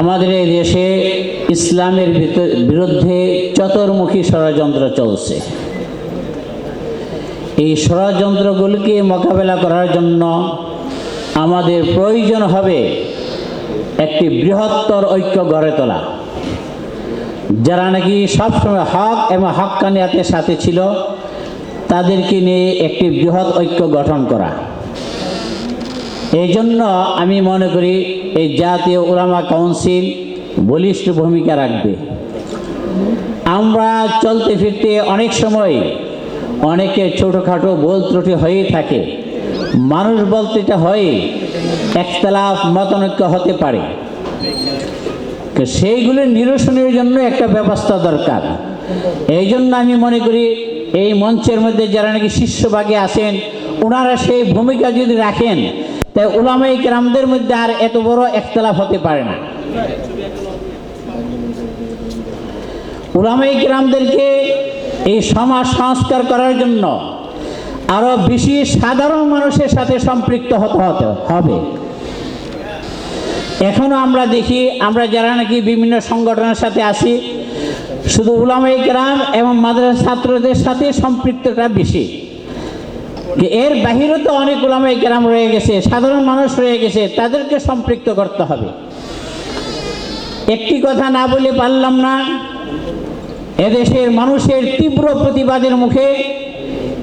আমাদের এই দেশে ইসলামের বিরুদ্ধে চতুর্মুখী ষড়যন্ত্র চলছে। এই ষড়যন্ত্রগুলিকে মোকাবেলা করার জন্য আমাদের প্রয়োজন হবে একটি বৃহত্তর ঐক্য গড়ে তোলা, যারা নাকি সবসময় হক এবং হক্কানিয়াতের সাথে ছিল, তাদেরকে নিয়ে একটি বৃহৎ ঐক্য গঠন করা। এই জন্য আমি মনে করি এই জাতীয় ওলামা কাউন্সিল বলিষ্ঠ ভূমিকা রাখবে। আমরা চলতে ফিরতে অনেক সময় অনেকে ছোটোখাটো বল ত্রুটি হয়েই থাকে। মানুষ বলতে এটা হয়, একতলাফ মতনৈক্য হতে পারে। সেইগুলির নিরসনের জন্য একটা ব্যবস্থা দরকার। এই জন্য আমি মনে করি এই মঞ্চের মধ্যে যারা নাকি শিষ্যভাগে আছেন, ওনারা সেই ভূমিকা যদি রাখেন তাই উলামাই গ্রামদের মধ্যে আর এত বড় একতলাফ হতে পারে না। উলামাই গ্রামদেরকে এই সমাজ সংস্কার করার জন্য আরও বেশি সাধারণ মানুষের সাথে সম্পৃক্ত হতে হতে হবে। এখনও আমরা দেখি, আমরা যারা নাকি বিভিন্ন সংগঠনের সাথে আসি শুধু উলামাই গ্রাম এবং মাদ্রাসা ছাত্রদের সাথে সম্পৃক্ততা বেশি। যে এর বাহিরে তো অনেক উলামাই গ্রাম রয়ে গেছে, সাধারণ মানুষ রয়ে গেছে, তাদেরকে সম্পৃক্ত করতে হবে। একটি কথা না বলে পারলাম না, এদেশের মানুষের তীব্র প্রতিবাদের মুখে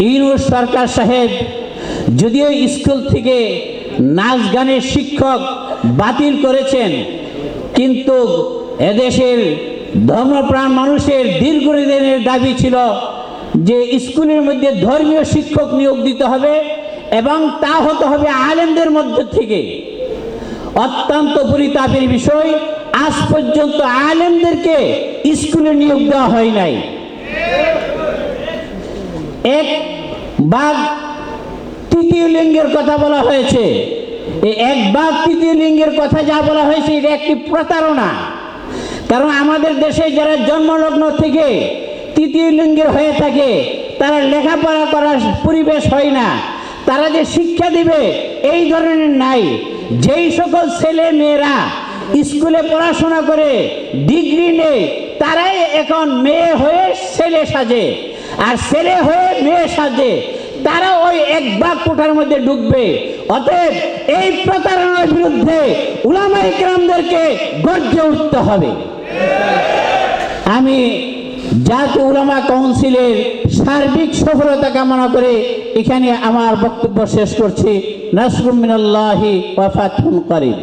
ইউনুস সরকার সাহেব যদিও স্কুল থেকে নাচ গানের শিক্ষক বাতিল করেছেন, কিন্তু এদেশের ধর্মপ্রাণ মানুষের দীর্ঘদিনের দাবি ছিল যে স্কুলের মধ্যে ধর্মীয় শিক্ষক নিয়োগ দিতে হবে এবং তা হতে হবে আলেমদের মধ্যে থেকে। অত্যন্ত পরিতাপের বিষয়, আজ পর্যন্ত আলেমদেরকে স্কুলে নিয়োগ দেওয়া হয় নাই। এক বাঘ তৃতীয় লিঙ্গের কথা বলা হয়েছে। এক বাঘ তৃতীয় লিঙ্গের কথা যা বলা হয়েছে, এটা একটি প্রতারণা। কারণ আমাদের দেশে যারা জন্মলগ্ন থেকে তৃতীয় লিঙ্গের হয়ে থাকে। তারা লেখাপড়া করার পরিবেশ হয় না। তারা যে শিক্ষা দিবে, এই ধরনের নাই। যেই সকল ছেলে মেয়েরা স্কুলে পড়াশোনা করে, ডিগ্রি নেই তারাই এখন মেয়ে হয়ে ছেলে সাজে। আর ছেলে হয়ে মেয়ে সাজে, তারা ওই এক বাঘ কোঠার মধ্যে ঢুকবে। অতএব এই প্রতারণার বিরুদ্ধে উলামাই গ্রামদেরকে গর্জে উঠতে হবে। আমি জাতীয় উলামা কাউন্সিলের সার্বিক সফলতা কামনা করে এখানে আমার বক্তব্য শেষ করছি। নাসরুম মিনাল্লাহি ওয়া ফাতহুন করিম।